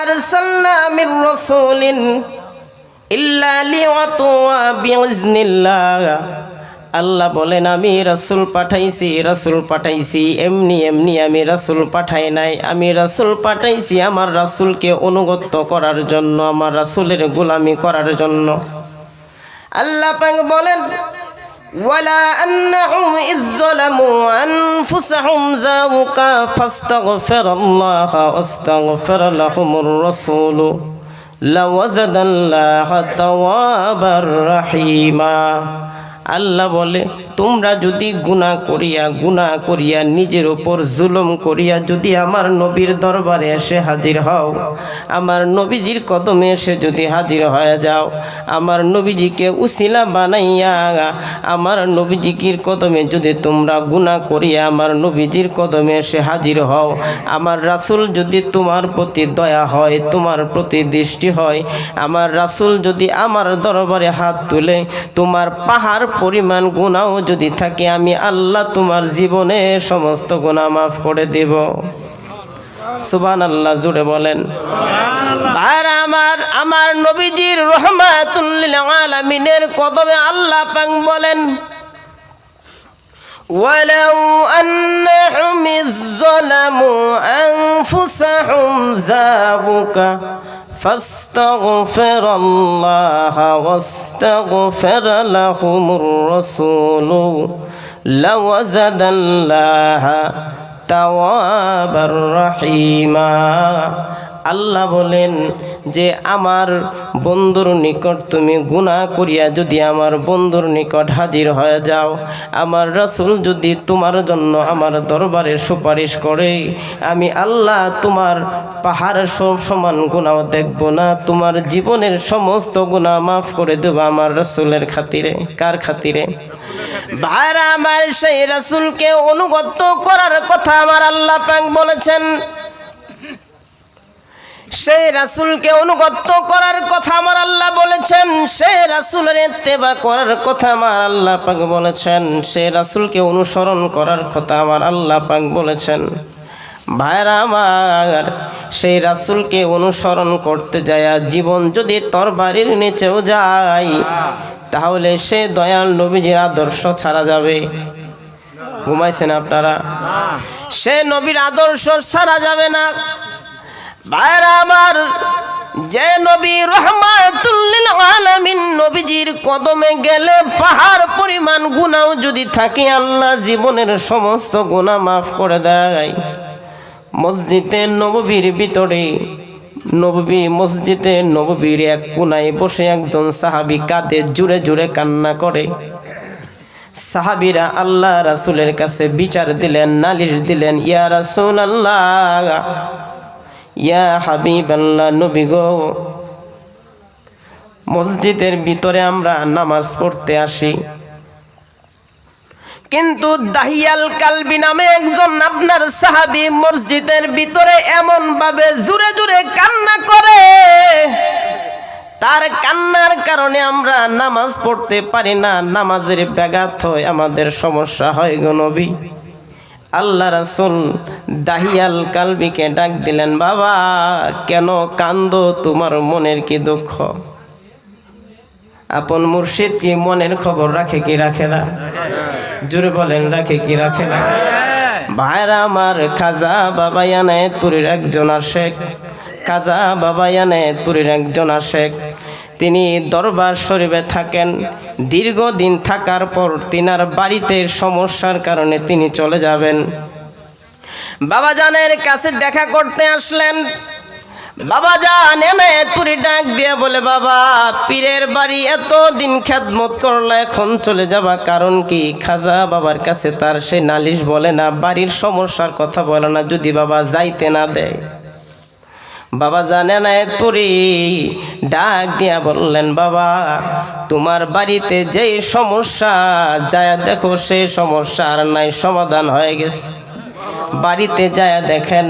আরসালনা মির রাসূলিন ইল্লা লিয়াতুয়া বিইজনিল্লাহ। আল্লাহ বলেন, আমি রাসূল পাঠাইছি রাসূল পাঠাইছি, এমনি এমনি আমি রাসূল পাঠাই নাই। আমি রাসূল পাঠাইছি আমার রাসূলকে অনুগত করার জন্য, আমার রাসূলের গোলামি করার জন্য। আল্লাহ বলেন ولا أنهم إذ ظلموا أنفسهم زاوك فاستغفر الله واستغفر لهم الرسول لوزد الله توابا رحيما. আল্লাহ বলে, তোমরা যদি গুনাহ করিয়া গুনাহ করিয়া নিজের ওপর জুলুম করিয়া যদি আমার নবীর দরবারে এসে হাজির হও, আমার নবীজির কদমে এসে যদি হাজির হয়ে যাও, আমার নবীজিকে উসিলা বানাইয়া, আমার নবীজিকির কদমে যদি তোমরা গুনাহ করিয়া, আমার নবীজির কদমে এসে হাজির হও, আমার রাসুল যদি তোমার প্রতি দয়া হয়, তোমার প্রতি দৃষ্টি হয়, আমার রাসুল যদি আমার দরবারে হাত তুলে, তোমার পাহাড় পরিমাণ গুণাও যদি থাকে আমি আল্লাহ তোমার জীবনে সমস্ত গুণা মাফ করে দেব সুবান আল্লাহ জুড়ে বলেন আর আমার আমার নবীজির রহমাতুল্লিল আলামিনের কদমে আল্লাহ পাক বলেন ولو أنهم إذ ظلموا أنفسهم زابك فاستغفر الله واستغفر لهم الرسول لوزد الله توابا رحيما. আল্লাহ বলেন যে, আমার বন্ধুর নিকট তুমি গুনাহ করিয়া যদি আমার বন্ধুর নিকট হাজির হয়ে যাও, আমার রাসূল যদি তোমার জন্য আমার দরবারে সুপারিশ করে, আমি আল্লাহ তোমার পাহাড় সমান গুণাও দেখব না, তোমার জীবনের সমস্ত গুণা মাফ করে দেব আমার রাসূলের খাতিরে। কার খাতিরে? ভাইরা, আমার সেই রাসূলকে অনুগত করার কথা আমার আল্লাহ পাক বলেছেন। সেই রাসুলকে অনুগত করার কথা আমার আল্লাহ বলেছেন সে রাসুলের ইত্তেবা করার কথা আমার আল্লাহ পাক বলেছেন সে রাসুলকে অনুসরণ করার কথা আমার আল্লাহ পাক বলেছেন। ভাইরা আমার সেই রাসুলকে অনুসরণ করতে যায় জীবন যদি তোর বাড়ির নিচেও যায় তাহলে সে দয়াল নবীজির আদর্শ ছাড়া যাবে। ঘুমাইছেন আপনারা? সে নবীর আদর্শ ছাড়া যাবে না। ভাইরা আমার, যে নবী রহমাতুল্লিল আলামিন নবীজির কদমে গেলে পাহাড় পরিমাণ গুনাও যদি থাকে, আল্লাহ জীবনের সমস্ত গুনাহ মাফ করে দেয়। মসজিদে নববীর ভিতরে নববী মসজিদে নববীর এক কোনায় বসে একজন সাহাবী কাঁদে জুড়ে জুড়ে কান্না করে। সাহাবিরা আল্লাহ রাসূলের কাছে বিচার দিলেন, নালিশ দিলেন, ইয়া রাসূল আল্লাহ ইয়া হাবিব আল্লাহ নবী গো। মসজিদের ভিতরে আমরা নামাজ পড়তে আসি। কিন্তু দাহিয়াল কালবি নামে একজন আপনার সাহাবি মসজিদের ভিতরে এমন ভাবে জুড়ে জুড়ে কান্না করে। তার কান্নার কারণে আমরা নামাজ পড়তে পারি না, নামাজের ব্যাঘাত হয়, আমাদের সমস্যা হয় গো নবী। আল্লাহ রাসুল দাহিয়াল কালবিকে ডাক দিলেন বাবা কেন কান্দ? তোমার মনের কি দুঃখ? আপন মুর্শিদ কি মনের খবর রাখে কি রাখে না? জুড়ে বলেন রাখে কি রাখে না? ভাইরা আমার খাজা বাবা তুরির একজন আশেক। খাজা বাবায়ানে তুরির একজন আশেক। তিনি দরবার শরীফে থাকেন। দীর্ঘদিন থাকার পর তিনার বাড়িতে সমস্যার কারণে তিনি চলে যাবেন। বাবা জানের কাছে দেখা করতে আসলেন। বাবা জান এনে তুরি ডাক দিয়ে বলে, বাবা, পীরের বাড়ি এত দিন খ্যাতমত করলে এখন চলে যাবা কারণ কি? খাজা বাবার কাছে তার সে নালিশ বলে না, বাড়ির সমস্যার কথা বলে না। যদি বাবা যাইতে না দেয় বাবা জানে না তুরি ডাক দিয়া বললেন, বাবা, তোমার বাড়িতে যেই সমস্যা যায় দেখো সেই সমস্যার নাই সমাধান হয়ে গেছে। বাড়িতে যায় দেখেন,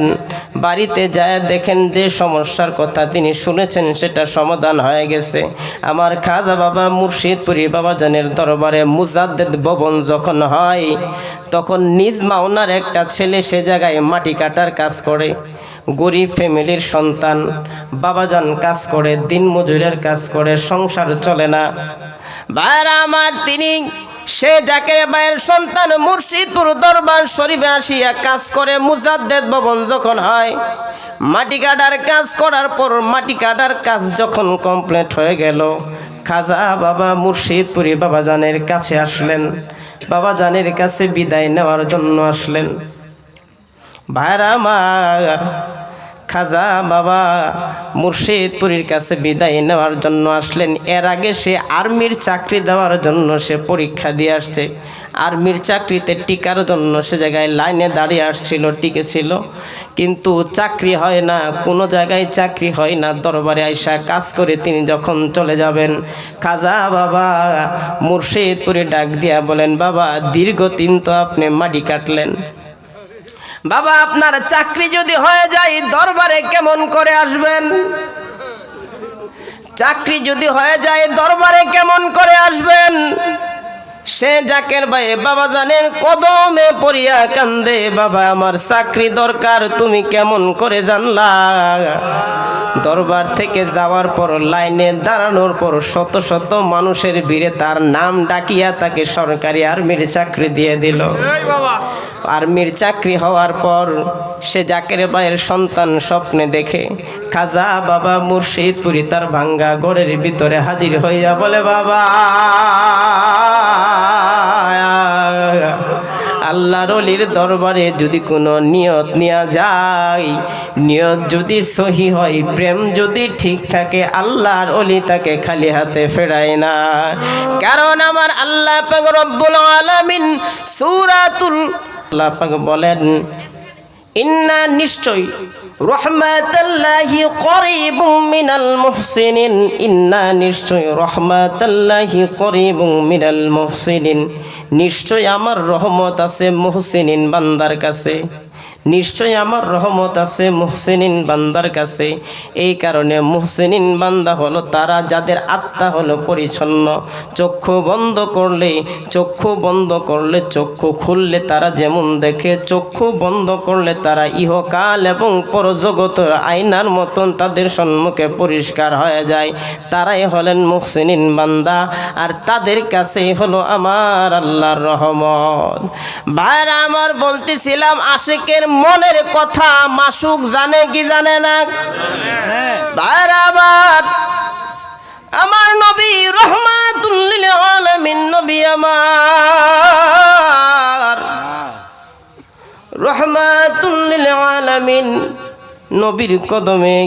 বাড়িতে যায় দেখেন যে সমস্যার কথা তিনি শুনেছেন, সেটা সমাধান হয়ে গেছে। আমার খাজা বাবা মুর্শিদপুরি বাবাজানের দরবারে মুজাদ্দেদ ভবন যখন হয়, তখন নিজ মাওনার একটা ছেলে সে জায়গায় মাটি কাটার কাজ করে। গরিব ফ্যামিলির সন্তান, বাবাজান কাজ করে দিন মজুরের কাজ করে, সংসার চলে না। ভাইরা আমার তিনি সে জাকের ভাইয়ের সন্তান মুর্শিদপুর দরবার শরীফে আসিয়া কাজ করে মুজাদ্দেদ ভবন যখন হয়, মাটি কাটার কাজ করার পর মাটি কাটার কাজ যখন কমপ্লিট হয়ে গেল, খাজা বাবা মুর্শিদপুরি বাবাজানের কাছে আসলেন। বাবা জানের কাছে বিদায় নেওয়ার জন্য আসলেন। ভাইরা আমার খাজা বাবা মুর্শিদপুরীর কাছে বিদায় নেওয়ার জন্য আসলেন। এর আগে সে আর্মির চাকরি দেওয়ার জন্য সে পরীক্ষা দিয়ে আসছে। আর্মির চাকরিতে টিকার জন্য সে জায়গায় লাইনে দাঁড়িয়ে আসছিল টিকেছিল কিন্তু চাকরি হয় না, কোনো জায়গায় চাকরি হয় না। দরবারে আইসা কাজ করে তিনি যখন চলে যাবেন, খাজা বাবা মুর্শিদপুরে ডাক দিয়া বলেন, বাবা, দীর্ঘদিন তো আপনি মাটি কাটলেন। বাবা, আপনার চাকরি যদি হয়ে যায়, দরবারে কেমন করে আসবেন? চাকরি যদি হয়ে যায়, দরবারে কেমন করে আসবেন? সে জাকের ভাই, বাবা জানেন, কদমে পড়িয়া কান্দে, বাবা, আমার চাকরি দরকার, তুমি কেমন করে জানলা? দরবার থেকে যাওয়ার পর, লাইনে দাঁড়ানোর পর, শত শত মানুষের ভিড়ে তার নাম ডাকিয়া তাকে সরকারি আর্মির চাকরি দিয়ে দিল। আর্মির চাকরি হওয়ার পর সে জাকের ভাইয়ের সন্তান স্বপ্নে দেখে, খাজা বাবা মুর্শিদপুরি তার ভাঙ্গা গড়ের ভিতরে হাজির হইয়া বলে, বাবা, আল্লাহর অলির দরবারে যদি কোনো নিয়ত নেওয়া যায়, নিয়ত যদি সহি হয়, প্রেম যদি ঠিক থাকে, আল্লাহর অলি তাকে খালি হাতে ফেরায় না। কারণ আমার আল্লাহ রব্বুল আলামিন সূরাতুল আল্লাহ পাক বলেন, ইন্না নিশ্চয় রহমাতাল্লাহি করিবুম মিনাল মুহসিনিন। ইন্না নিশ্চয় রহমাতাল্লাহি করিবুম মিনাল মুহসিনিন। নিশ্চয় আমার রহমত আছে মুহসিনিন বান্দার কাছে। নিশ্চয় আমার রহমত আছে মুহসিনিন বান্দার কাছে। এই কারণে মুহসিনিন বান্দা হলো তারা, যাদের আত্মা হলো পরিচ্ছন্ন। চক্ষু বন্ধ করলে, চক্ষু বন্ধ করলে চক্ষু খুললে তারা যেমন দেখে, চক্ষু বন্ধ করলে তারা ইহকাল এবং পরজগতের আয়নার মতন তাদের সম্মুখে পরিষ্কার হয়ে যায়। তারাই হলেন মুহসিনিন বান্দা, আর তাদের কাছেই হলো আমার আল্লাহর রহমত। ভাইরা আমার বলতেছিলাম আশিকের মনের কথা মাসুক জানে কি জানে না? বারাবার আমার নবী রহমাতুল্লিল আলামিন, নবী আমার। রহমাতুল্লিল আলামিন, নবীর কদমে